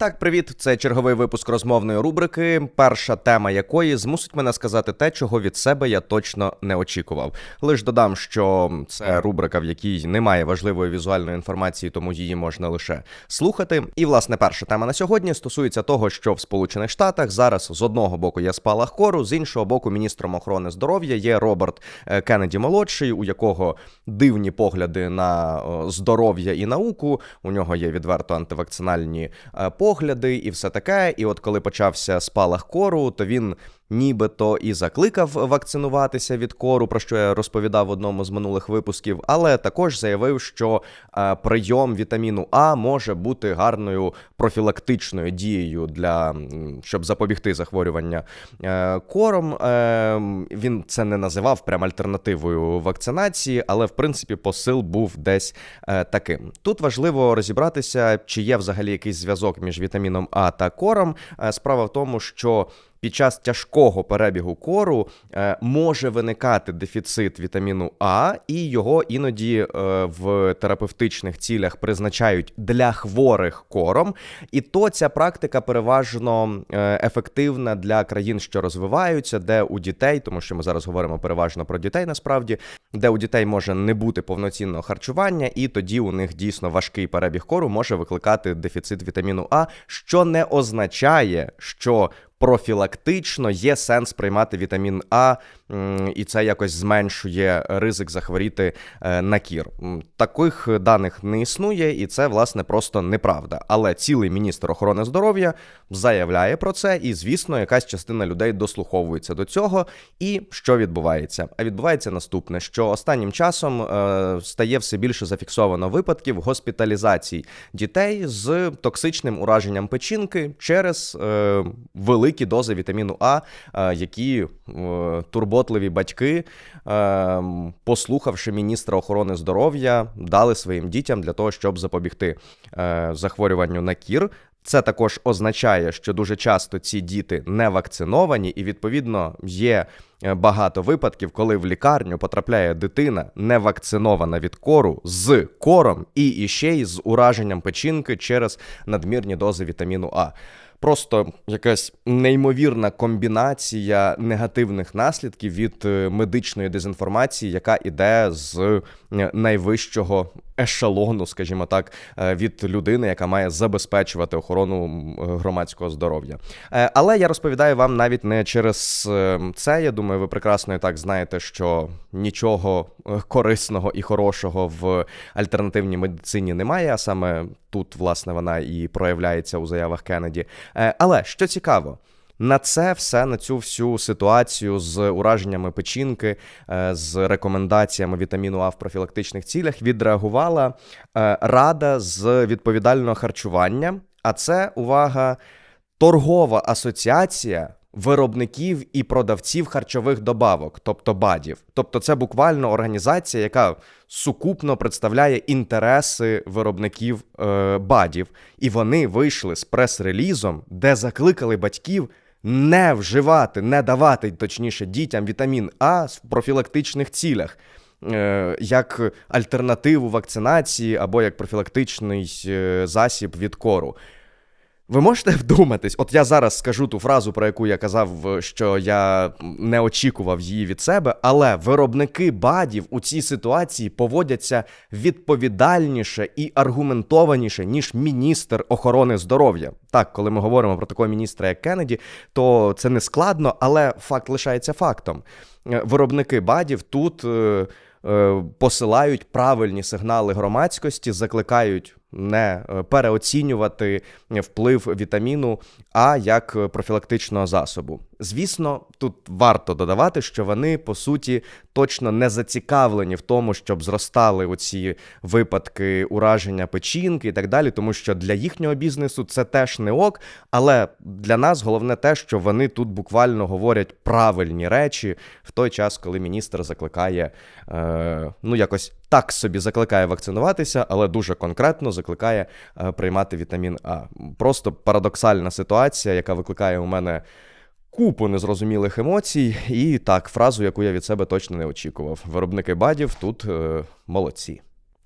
Так, привіт, це черговий випуск розмовної рубрики. Перша тема якої змусить мене сказати те, чого від себе я точно не очікував. Лиш додам, що це рубрика, в якій немає важливої візуальної інформації, тому її можна лише слухати. І власне перша тема на сьогодні стосується того, що в Сполучених Штатах зараз з одного боку є спалах кору, з іншого боку, міністром охорони здоров'я є Роберт е, Кеннеді молодший, у якого дивні погляди на здоров'я і науку. У нього є відверто антивакцинальні е, погляди погляди і все таке. І от коли почався спалах кору, то він нібито і закликав вакцинуватися від кору, про що я розповідав в одному з минулих випусків, але також заявив, що е, прийом вітаміну А може бути гарною профілактичною дією для щоб запобігти захворювання е, кором. Е, він це не називав прям альтернативою вакцинації, але в принципі посил був десь таким. Тут важливо розібратися, чи є взагалі якийсь зв'язок між вітаміном А та кором. Справа в тому, що під час тяжкого перебігу кору е, може виникати дефіцит вітаміну А, і його іноді е, в терапевтичних цілях призначають для хворих кором. І то ця практика переважно е, ефективна для країн, що розвиваються, де у дітей, тому що ми зараз говоримо переважно про дітей, насправді, де у дітей може не бути повноцінного харчування, і тоді у них дійсно важкий перебіг кору може викликати дефіцит вітаміну А, що не означає, що профілактично є сенс приймати вітамін А, і це якось зменшує ризик захворіти е, на кір. Таких даних не існує, і це власне просто неправда. Але цілий міністр охорони здоров'я заявляє про це, і звісно, якась частина людей дослуховується до цього. І що відбувається? А відбувається наступне: що останнім часом е, стає все більше зафіксовано випадків госпіталізацій дітей з токсичним ураженням печінки через е, великі дози вітаміну А, які е, турботливі батьки, е, послухавши міністра охорони здоров'я, дали своїм дітям для того, щоб запобігти захворюванню на кір. Це також означає, що дуже часто ці діти не вакциновані, і відповідно є багато випадків, коли в лікарню потрапляє дитина не вакцинована від кору з кором і іще й з ураженням печінки через надмірні дози вітаміну А просто якась неймовірна комбінація негативних наслідків від е, медичної дезінформації, яка іде з е, найвищого ешелону, скажімо так, е, від людини, яка має забезпечувати охорону громадського здоров'я. Але я розповідаю вам навіть не через це. Я думаю, ви прекрасно і так знаєте, що нічого корисного і хорошого в альтернативній медицині немає, а саме тут, власне, вона і проявляється у заявах Кеннеді. Е, але що цікаво. На це все на цю всю ситуацію з ураженнями печінки, е, з рекомендаціями вітаміну А в профілактичних цілях відреагувала е, рада з відповідального харчування. А це увага, торгова асоціація виробників і продавців харчових добавок, тобто бадів. Тобто, це буквально організація, яка сукупно представляє інтереси виробників е, бадів. І вони вийшли з прес-релізом, де закликали батьків. Не вживати, не давати точніше дітям вітамін А в профілактичних цілях, е, як альтернативу вакцинації або як профілактичний е, засіб від кору. Ви можете вдуматись, от я зараз скажу ту фразу, про яку я казав, що я не очікував її від себе, але виробники бадів у цій ситуації поводяться відповідальніше і аргументованіше, ніж міністр охорони здоров'я. Так, коли ми говоримо про такого міністра, як Кеннеді, то це не складно, але факт лишається фактом. Е, виробники бадів тут. Е, е, посилають правильні сигнали громадськості, закликають не е, переоцінювати вплив вітаміну А як профілактичного засобу. Звісно, тут варто додавати, що вони по суті точно не зацікавлені в тому, щоб зростали оці випадки ураження печінки і так далі, тому що для їхнього бізнесу це теж не ок. Але для нас головне те, що вони тут буквально говорять правильні речі в той час, коли міністр закликає е, ну якось так собі закликає вакцинуватися, але дуже конкретно закликає е, приймати вітамін А. Просто парадоксальна ситуація, яка викликає у мене. Купу незрозумілих емоцій, і так, фразу, яку я від себе точно не очікував. Виробники бадів тут е, молодці.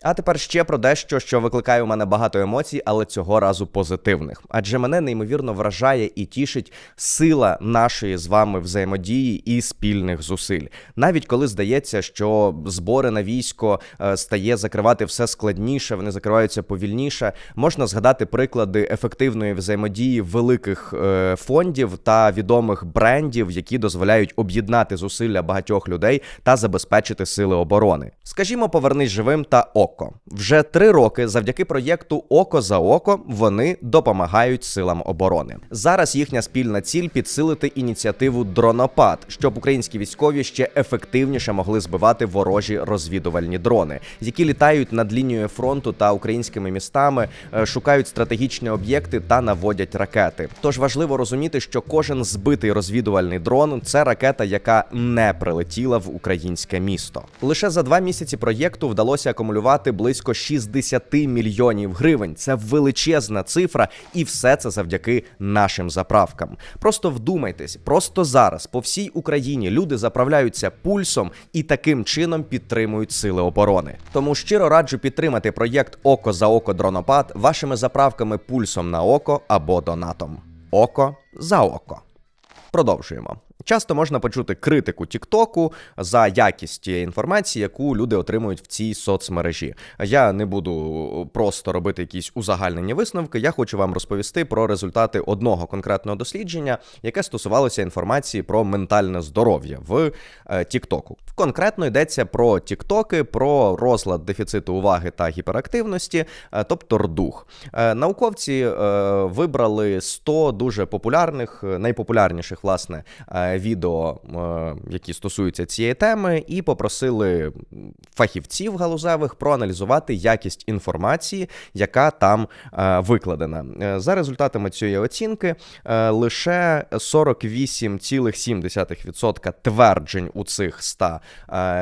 А тепер ще про дещо, що викликає у мене багато емоцій, але цього разу позитивних. Адже мене неймовірно вражає і тішить сила нашої з вами взаємодії і спільних зусиль. Навіть коли здається, що збори на військо е, стає закривати все складніше, вони закриваються повільніше. Можна згадати приклади ефективної взаємодії великих е, фондів та відомих брендів, які дозволяють об'єднати зусилля багатьох людей та забезпечити сили оборони. Скажімо, повернись живим та око. Вже три роки завдяки проєкту Око за око вони допомагають силам оборони. Зараз їхня спільна ціль підсилити ініціативу Дронопад, щоб українські військові ще ефективніше могли збивати ворожі розвідувальні дрони, які літають над лінією фронту та українськими містами, е, шукають стратегічні об'єкти та наводять ракети. Тож важливо розуміти, що кожен збитий розвідувальний дрон це ракета, яка не прилетіла в українське місто. Лише за два місяці проєкту вдалося акумулювати близько 60 мільйонів гривень. Це величезна цифра, і все це завдяки нашим заправкам. Просто вдумайтесь, просто зараз по всій Україні люди заправляються пульсом і таким чином підтримують сили оборони. Тому щиро раджу підтримати проєкт Око за око дронопад вашими заправками пульсом на око або донатом. Око за око. Продовжуємо. Часто можна почути критику Тіктоку за якість інформації, яку люди отримують в цій соцмережі. Я не буду просто робити якісь узагальнені висновки. Я хочу вам розповісти про результати одного конкретного дослідження, яке стосувалося інформації про ментальне здоров'я в е, Тіктоку. Конкретно йдеться про Тіктоки, про розлад дефіциту уваги та гіперактивності, е, тобто рдух. Е, науковці вибрали 100 дуже популярних, найпопулярніших власне відео, які стосуються цієї теми, і попросили фахівців галузевих проаналізувати якість інформації, яка там викладена. За результатами цієї оцінки, лише 48,7% тверджень у цих 100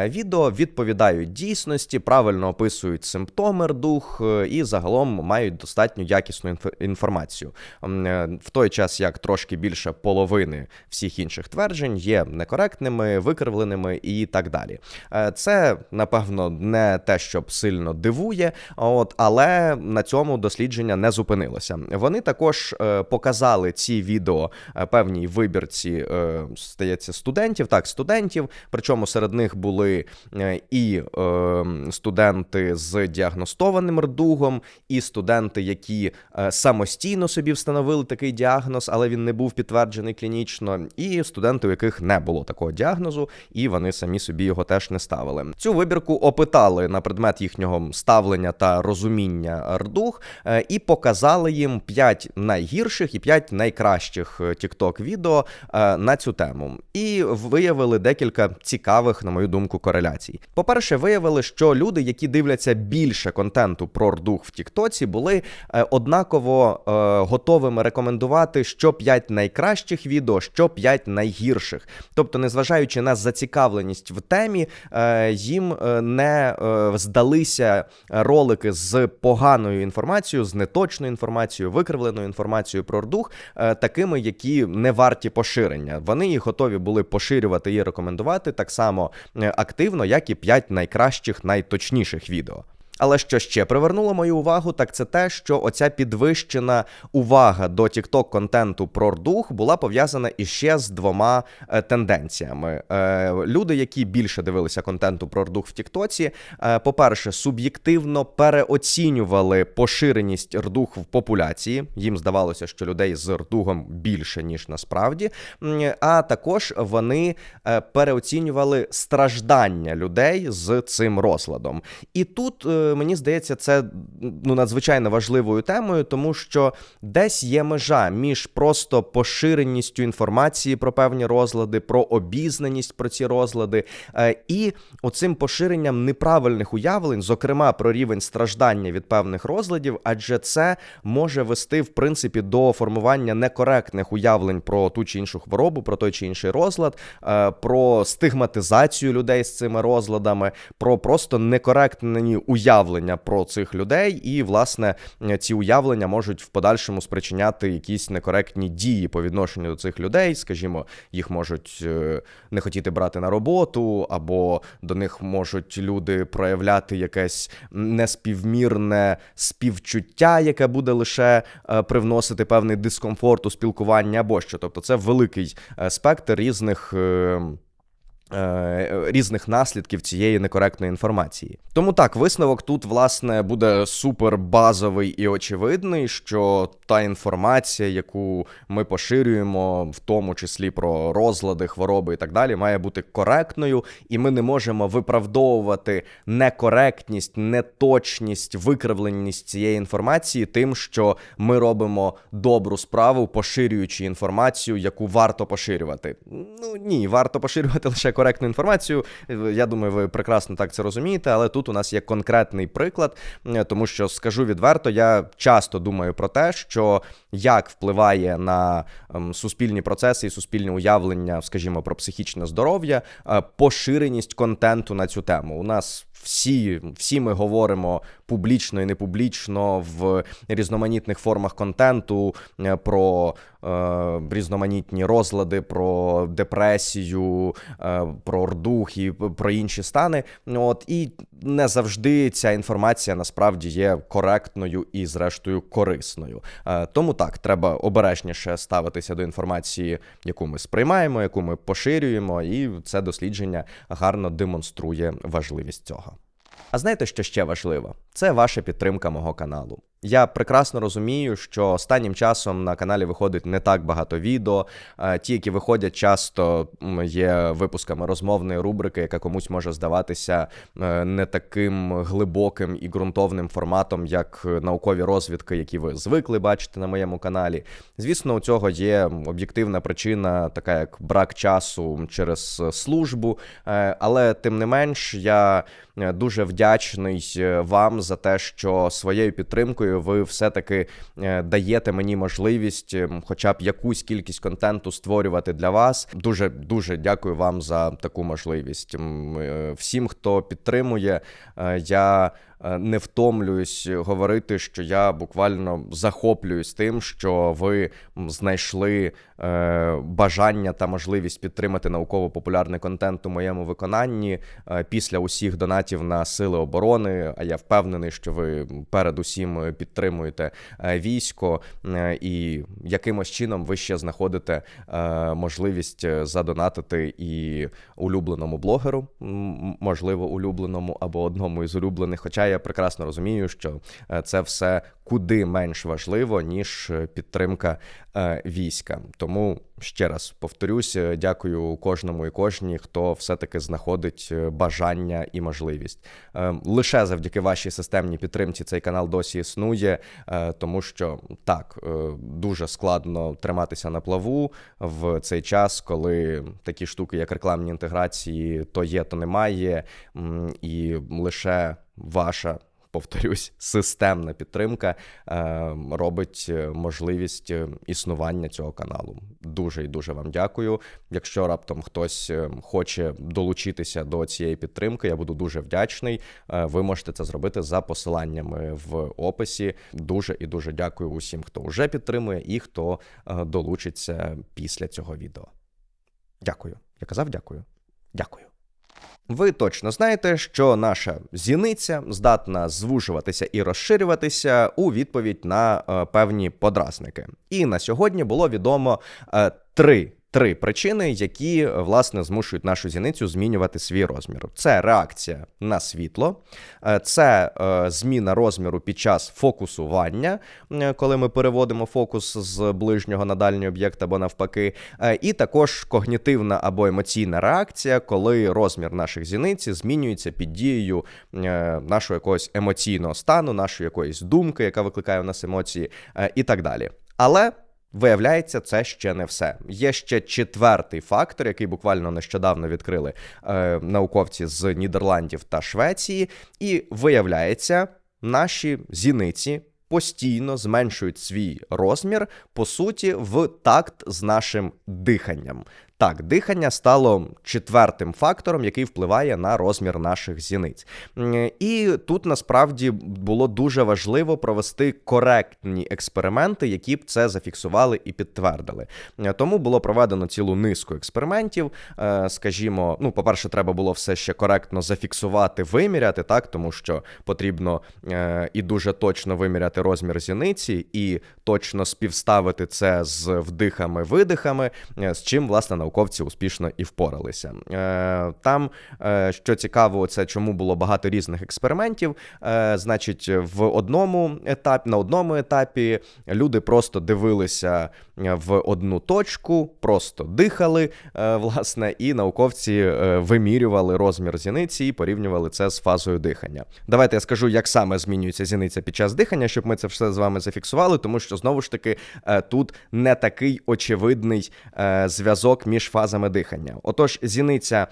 відео відповідають дійсності, правильно описують симптоми рдух е, і загалом мають достатньо якісну інформацію. В той час як трошки більше половини всіх інших тверджень є некоректними, викривленими і так далі. Е, це напевно не те, що сильно дивує, от але на цьому дослідження не зупинилося. Вони також е, показали ці відео певній вибірці, стається студентів, так студентів, причому серед них були е, і е, студенти з діагностованим рдугом, і студенти, які е, самостійно собі встановили такий діагноз, але він не був підтверджений клінічно, і студенти, у яких не було такого діагнозу, і вони самі собі його теж не ставили. Цю вибірку опитали на предмет їхнього ставлення та розуміння рдуг, і показали їм 5 найгірших і 5 найкращих TikTok відео на цю тему. І виявили декілька цікавих, на мою думку, кореляцій. По-перше, виявили, що люди, які дивляться більше контенту про рдух в Тіктоці, були е, однаково е, готовими рекомендувати що 5 найкращих відео, що 5 найгірших. Тобто, незважаючи на зацікавленість в темі, е, їм е, не е, здалися ролики з поганою інформацією, з неточною інформацією, викривленою інформацією про рдух, такими, які не варті поширення. Вони їх готові були поширювати і рекомендувати так само активно, як і 5 найкращих, найточніших відео. Але що ще привернуло мою увагу, так це те, що оця підвищена увага до тікток контенту про рдух була пов'язана іще з двома е, тенденціями. Е, люди, які більше дивилися контенту про рдух в Тіктоці, е, по-перше, суб'єктивно переоцінювали поширеність рдух в популяції. Їм здавалося, що людей з рдугом більше ніж насправді. А також вони переоцінювали страждання людей з цим розладом. І тут. Мені здається, це ну надзвичайно важливою темою, тому що десь є межа між просто поширеністю інформації про певні розлади, про обізнаність про ці розлади, е, і оцим поширенням неправильних уявлень, зокрема про рівень страждання від певних розладів, адже це може вести в принципі до формування некоректних уявлень про ту чи іншу хворобу, про той чи інший розлад, е, про стигматизацію людей з цими розладами, про просто некоректні уявлення уявлення про цих людей, і власне ці уявлення можуть в подальшому спричиняти якісь некоректні дії по відношенню до цих людей. Скажімо, їх можуть е, не хотіти брати на роботу, або до них можуть люди проявляти якесь неспівмірне співчуття, яке буде лише е, привносити певний дискомфорт у спілкуванні або що. Тобто, це великий е, спектр різних. Е, різних наслідків цієї некоректної інформації. Тому так, висновок тут, власне, буде супер базовий і очевидний, що та інформація, яку ми поширюємо, в тому числі про розлади, хвороби і так далі, має бути коректною, і ми не можемо виправдовувати некоректність, неточність, викривленість цієї інформації, тим, що ми робимо добру справу, поширюючи інформацію, яку варто поширювати. Ну ні, варто поширювати лише коректну інформацію. Я думаю, ви прекрасно так це розумієте, але тут у нас є конкретний приклад, тому що скажу відверто, я часто думаю про те, що як впливає на ем, суспільні процеси і суспільне уявлення, скажімо, про психічне здоров'я, е, поширеність контенту на цю тему. У нас всі всі ми говоримо публічно і непублічно в різноманітних формах контенту е, про е, різноманітні розлади, про депресію, е, про ордух і про інші стани. От і не завжди ця інформація насправді є коректною і, зрештою, корисною. Е, тому так треба обережніше ставитися до інформації, яку ми сприймаємо, яку ми поширюємо, і це дослідження гарно демонструє важливість цього. А знаєте, що ще важливо? Це ваша підтримка мого каналу. Я прекрасно розумію, що останнім часом на каналі виходить не так багато відео. Ті, які виходять, часто є випусками розмовної рубрики, яка комусь може здаватися е, не таким глибоким і ґрунтовним форматом, як наукові розвідки, які ви звикли бачити на моєму каналі. Звісно, у цього є об'єктивна причина, така як брак часу через службу, е, але тим не менш я е, дуже вдячний вам за те, що своєю підтримкою ви все-таки е, даєте мені можливість, ем, хоча б якусь кількість контенту створювати для вас. Дуже дуже дякую вам за таку можливість. Е, всім, хто підтримує, е, я. Е, не втомлююсь говорити, що я буквально захоплююсь тим, що ви знайшли е, бажання та можливість підтримати науково-популярний контент у моєму виконанні е, після усіх донатів на сили оборони. А я впевнений, що ви передусім підтримуєте військо, і якимось чином ви ще знаходите можливість задонатити і улюбленому блогеру, можливо, улюбленому або одному із улюблених. Хоча я прекрасно розумію, що е, це все куди менш важливо, ніж е, підтримка е, війська. Тому ще раз повторюсь, дякую кожному і кожній, хто все-таки знаходить бажання і можливість. Лише завдяки вашій системній підтримці цей канал досі існує, тому що так дуже складно триматися на плаву в цей час, коли такі штуки, як рекламні інтеграції, то є, то немає, і лише ваша. Повторюсь, системна підтримка е, робить е, можливість е, існування цього каналу. Дуже і дуже вам дякую. Якщо раптом хтось е, хоче долучитися до цієї підтримки, я буду дуже вдячний. Е, ви можете це зробити за посиланнями в описі. Дуже і дуже дякую усім, хто вже підтримує і хто е, долучиться після цього відео. Дякую. Я казав дякую. Дякую. Ви точно знаєте, що наша зіниця здатна звужуватися і розширюватися у відповідь на е, певні подразники. І на сьогодні було відомо е, три три причини, які власне змушують нашу зіницю змінювати свій розмір. Це реакція на світло, е, це е, зміна розміру під час фокусування, е, коли ми переводимо фокус з ближнього на дальній об'єкт або навпаки, і також когнітивна або емоційна реакція, коли розмір наших зіниці змінюється під дією нашого якогось емоційного стану, нашої якоїсь думки, яка викликає у нас емоції, і так далі. Але Виявляється, це ще не все. Є ще четвертий фактор, який буквально нещодавно відкрили е, науковці з Нідерландів та Швеції, і виявляється, наші зіниці постійно зменшують свій розмір, по суті, в такт з нашим диханням. Так, дихання стало четвертим фактором, який впливає на розмір наших зіниць. І тут насправді було дуже важливо провести коректні експерименти, які б це зафіксували і підтвердили. Тому було проведено цілу низку експериментів. Е, скажімо, ну, по-перше, треба було все ще коректно зафіксувати, виміряти, так, тому що потрібно е, і дуже точно виміряти розмір зіниці, і точно співставити це з вдихами-видихами, е, з чим, власне, науковці успішно і впоралися. Там, що цікаво, це чому було багато різних експериментів. Значить, в одному етапі, на одному етапі люди просто дивилися в одну точку, просто дихали, е, власне, і науковці е, вимірювали розмір зіниці і порівнювали це з фазою дихання. Давайте я скажу, як саме змінюється зіниця під час дихання, щоб ми це все з вами зафіксували, тому що знову ж таки е, тут не такий очевидний зв'язок між фазами дихання. Отож, зіниця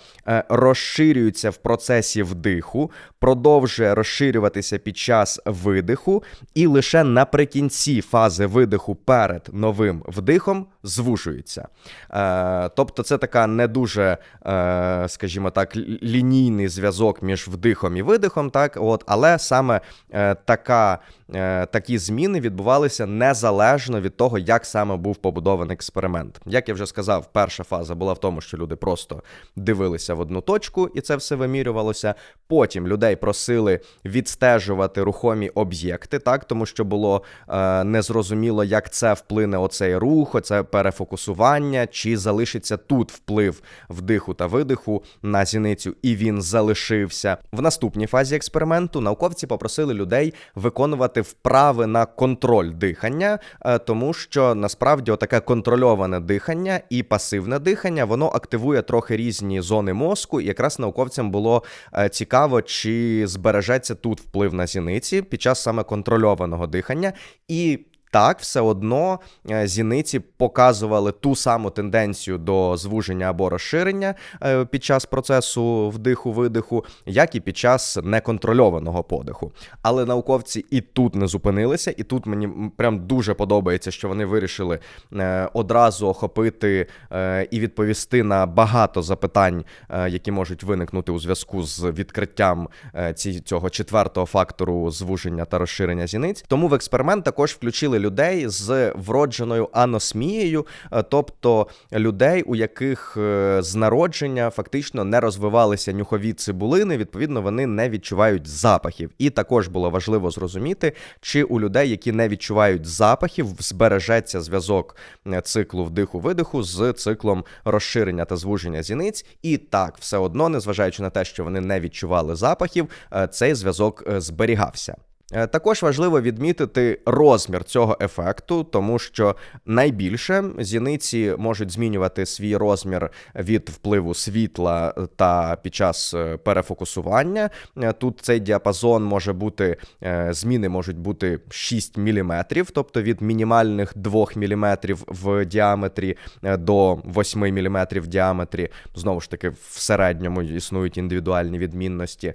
розширюється в процесі вдиху, продовжує розширюватися під час видиху, і лише наприкінці фази видиху перед новим вдихом звужується. Е, Тобто, це така не дуже, е, скажімо так, лінійний зв'язок між вдихом і видихом, так, от, але саме е, така. Е, такі зміни відбувалися незалежно від того, як саме був побудований експеримент. Як я вже сказав, перша фаза була в тому, що люди просто дивилися в одну точку, і це все вимірювалося. Потім людей просили відстежувати рухомі об'єкти, так тому що було е, незрозуміло, як це вплине оцей рух, оце перефокусування, чи залишиться тут вплив вдиху та видиху на зіницю, і він залишився. В наступній фазі експерименту науковці попросили людей виконувати вправи на контроль дихання, е, тому що насправді таке контрольоване дихання і пасивне дихання воно активує трохи різні зони мозку. І якраз науковцям було е, цікаво, чи збережеться тут вплив на зіниці під час саме контрольованого дихання. І так, все одно е, зіниці показували ту саму тенденцію до звуження або розширення е, під час процесу вдиху-видиху, як і під час неконтрольованого подиху. Але науковці і тут не зупинилися, і тут мені прям дуже подобається, що вони вирішили е, одразу охопити і відповісти на багато запитань, які можуть виникнути у зв'язку з відкриттям цього четвертого фактору звуження та розширення зіниць. Тому в експеримент також включили людей з вродженою аносмією, е, тобто людей, у яких е, з народження фактично не розвивалися нюхові цибулини, відповідно, вони не відчувають запахів. І також було важливо зрозуміти, чи у людей, які не відчувають запахів, збережеться зв'язок е, циклу вдиху-видиху з циклом розширення та звуження зіниць. І так, все одно, незважаючи на те, що вони не відчували запахів, цей зв'язок зберігався. Е, також важливо відмітити розмір цього ефекту, тому що найбільше зіниці можуть змінювати свій розмір від впливу світла та під час е, перефокусування. Е, тут цей діапазон може бути, зміни можуть бути 6 мм, тобто від мінімальних 2 мм в діаметрі до 8 мм в діаметрі. Знову ж таки, в середньому існують індивідуальні відмінності.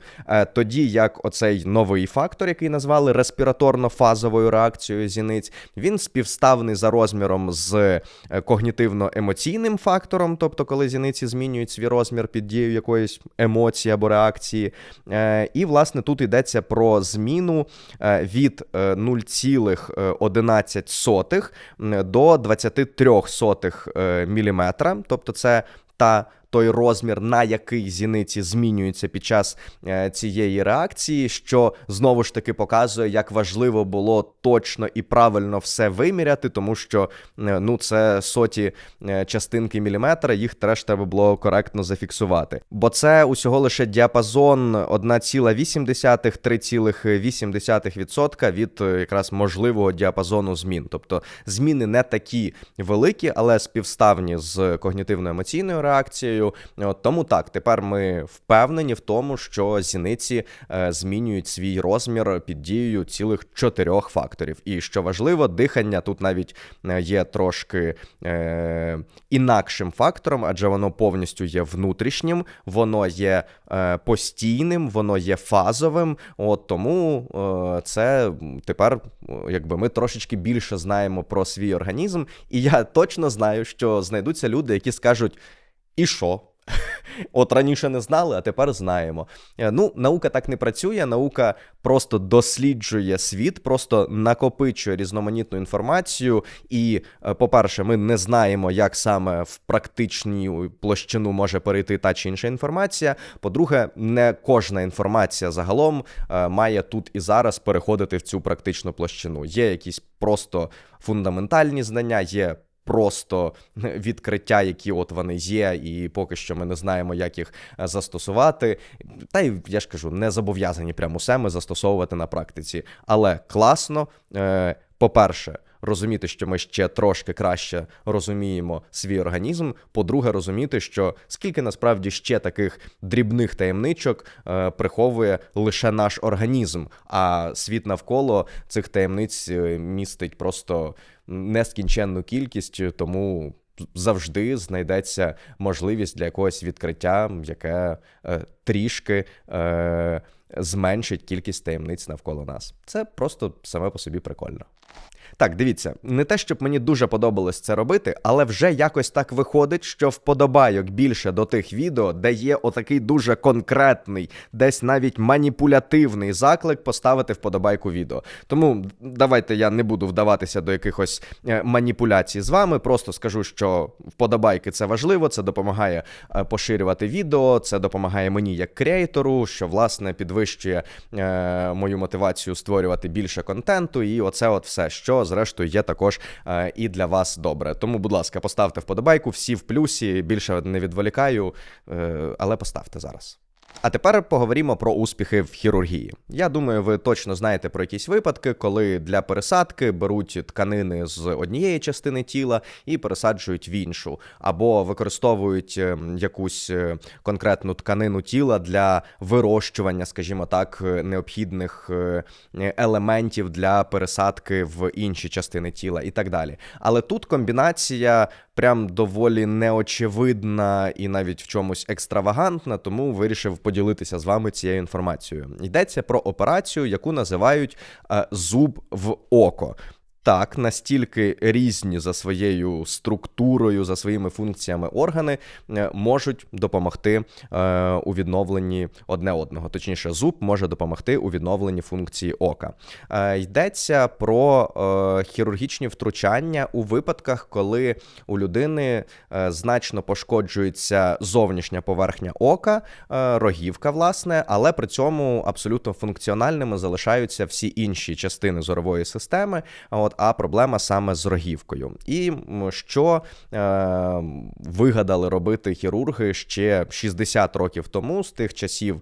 Тоді як оцей новий фактор, який називається назвали респіраторно-фазовою реакцією зіниць. Він співставний за розміром з е, когнітивно-емоційним фактором, тобто, коли зіниці змінюють свій розмір під дією якоїсь емоції або реакції. Е, і, власне, тут йдеться про зміну е, від 0,11 до 23 мм, тобто це та той розмір, на який зіниці змінюються під час е, цієї реакції, що знову ж таки показує, як важливо було точно і правильно все виміряти, тому що е, ну це соті е, частинки міліметра, їх теж треба було коректно зафіксувати. Бо це усього лише діапазон 1,8-3,8% від якраз можливого діапазону змін. Тобто зміни не такі великі, але співставні з когнітивно-емоційною реакцією. От, Тому так, тепер ми впевнені в тому, що зіниці е, змінюють свій розмір під дією цілих чотирьох факторів. І що важливо, дихання тут навіть е, є трошки е, інакшим фактором, адже воно повністю є внутрішнім, воно є е, постійним, воно є фазовим. От Тому е, це тепер, якби ми трошечки більше знаємо про свій організм, і я точно знаю, що знайдуться люди, які скажуть. І що? От раніше не знали, а тепер знаємо. Е, Ну, наука так не працює. Наука просто досліджує світ, просто накопичує різноманітну інформацію. І, е, по-перше, ми не знаємо, як саме в практичну площину може перейти та чи інша інформація. По-друге, не кожна інформація загалом е, має тут і зараз переходити в цю практичну площину. Є якісь просто фундаментальні знання, є просто відкриття, які от вони є, і поки що ми не знаємо, як їх е, застосувати. Та й я ж кажу, не зобов'язані прямо все ми застосовувати на практиці. Але класно, е, по-перше, розуміти, що ми ще трошки краще розуміємо свій організм. По-друге, розуміти, що скільки насправді ще таких дрібних таємничок е, приховує лише наш організм, а світ навколо цих таємниць містить просто нескінченну кількість, тому. Завжди знайдеться можливість для якогось відкриття, яке е, трішки е, зменшить кількість таємниць навколо нас. Це просто саме по собі прикольно. Так, дивіться, не те, щоб мені дуже подобалось це робити, але вже якось так виходить, що вподобайок більше до тих відео, де є отакий дуже конкретний, десь навіть маніпулятивний заклик поставити вподобайку відео. Тому давайте я не буду вдаватися до якихось е, маніпуляцій з вами. Просто скажу, що вподобайки це важливо, це допомагає е, поширювати відео, це допомагає мені як креатору, що власне підвищує е, мою мотивацію створювати більше контенту, і оце от все, що зрештою є також е, і для вас добре. Тому, будь ласка, поставте вподобайку, всі в плюсі. Більше не відволікаю, е, але поставте зараз. А тепер поговоримо про успіхи в хірургії. Я думаю, ви точно знаєте про якісь випадки, коли для пересадки беруть тканини з однієї частини тіла і пересаджують в іншу, або використовують е, якусь е, конкретну тканину тіла для вирощування, скажімо так, необхідних е, елементів для пересадки в інші частини тіла і так далі. Але тут комбінація прям доволі неочевидна і навіть в чомусь екстравагантна, тому вирішив поділитися з вами цією інформацією. Йдеться про операцію, яку називають е, зуб в око так настільки різні за своєю структурою, за своїми функціями органи е, можуть допомогти е, у відновленні одне одного. Точніше, зуб може допомогти у відновленні функції ока. Е, йдеться про хірургічні втручання у випадках, коли у людини значно пошкоджується зовнішня поверхня ока, рогівка, власне, але при цьому абсолютно функціональними залишаються всі інші частини зорової системи. От а проблема саме з рогівкою. І що е, вигадали робити хірурги ще 60 років тому, з тих часів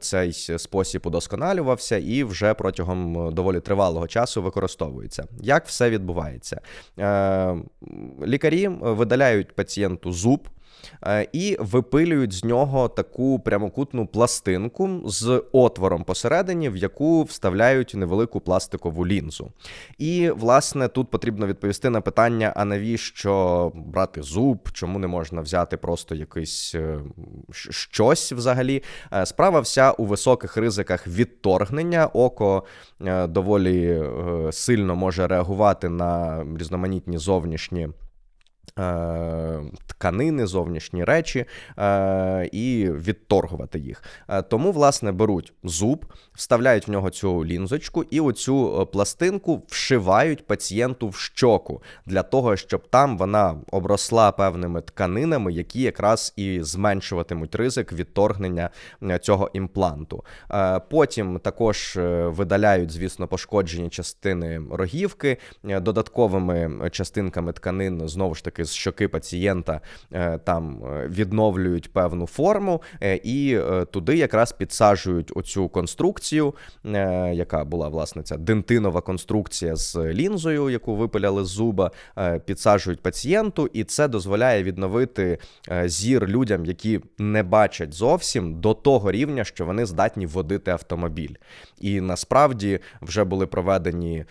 цей спосіб удосконалювався і вже протягом доволі тривалого часу використовується. Як все відбувається? Е, Лікарі видаляють пацієнту зуб. Е, і випилюють з нього таку прямокутну пластинку з отвором посередині, в яку вставляють невелику пластикову лінзу. І, власне, тут потрібно відповісти на питання: а навіщо брати зуб, чому не можна взяти просто якийсь е, щось взагалі? Е, справа вся у високих ризиках відторгнення. Око доволі сильно може реагувати на різноманітні зовнішні. Е, тканини, зовнішні речі е, і відторгувати їх. Е, тому, власне, беруть зуб, вставляють в нього цю лінзочку і оцю пластинку вшивають пацієнту в щоку для того, щоб там вона обросла певними тканинами, які якраз і зменшуватимуть ризик відторгнення цього імпланту. Потім також видаляють, звісно, пошкоджені частини рогівки, додатковими частинками тканин знову ж таки з щоки пацієнта е, там е, відновлюють певну форму, е, і туди якраз підсаджують оцю конструкцію, яка була власне ця дентинова конструкція з лінзою, яку випиляли з зуба, підсаджують пацієнту, і це дозволяє відновити зір людям, які не бачать зовсім до того рівня, що вони здатні водити автомобіль. І насправді вже були проведені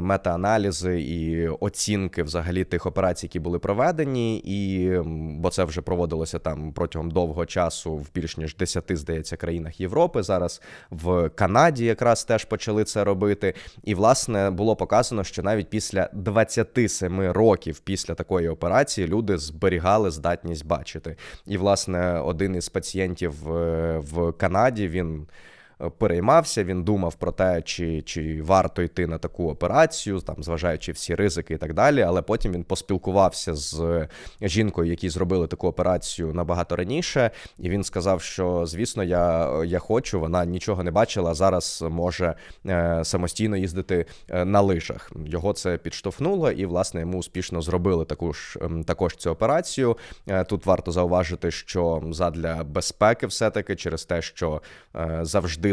метааналізи і оцінки взагалі тих операцій, які були проведені, і бо це вже проводилося там протягом довгого часу в більш ніж 10, здається, країнах Європи. Зараз в Канаді якраз теж почали це робити. І власне було показано, що навіть після 27 років після такої операції люди зберігали здатність бачити. І власне один із пацієнтів е, в Канаді він. Е, Переймався, він думав про те, чи, чи варто йти на таку операцію, там зважаючи всі ризики і так далі. Але потім він поспілкувався з жінкою, які зробили таку операцію набагато раніше, і він сказав, що звісно, я, я хочу. Вона нічого не бачила. Зараз може е, самостійно їздити е, на лижах. Його це підштовхнуло, і власне йому успішно зробили таку ж ем, також цю операцію. Е, Тут варто зауважити, що задля безпеки, все таки, через те, що е,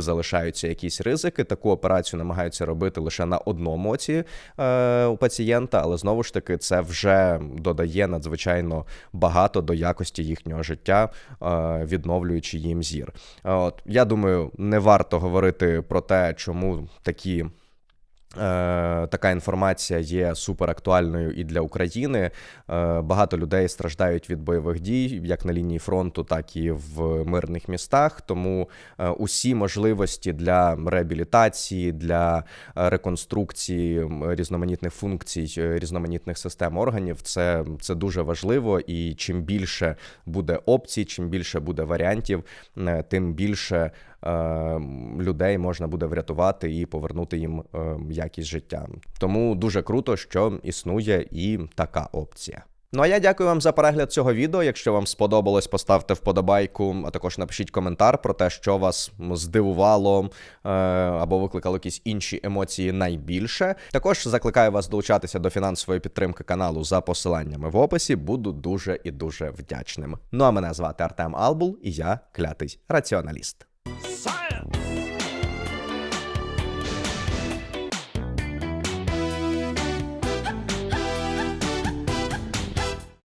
завжди залишаються якісь ризики, таку операцію намагаються робити лише на одному оці е, у пацієнта, але знову ж таки це вже додає надзвичайно багато до якості їхнього життя, е, відновлюючи їм зір. Е, От я думаю, не варто говорити про те, чому такі. Е, така інформація є суперактуальною і для України. Е, багато людей страждають від бойових дій, як на лінії фронту, так і в мирних містах. Тому е, усі можливості для реабілітації, для реконструкції різноманітних функцій, різноманітних систем органів, це, це дуже важливо. І чим більше буде опцій, чим більше буде варіантів, тим більше людей можна буде врятувати і повернути їм е, якість життя. Тому дуже круто, що існує і така опція. Ну а я дякую вам за перегляд цього відео. Якщо вам сподобалось, поставте вподобайку, а також напишіть коментар про те, що вас здивувало е, або викликало якісь інші емоції найбільше. Також закликаю вас долучатися до фінансової підтримки каналу за посиланнями в описі. Буду дуже і дуже вдячним. Ну а мене звати Артем Албул, і я клятий раціоналіст. Science!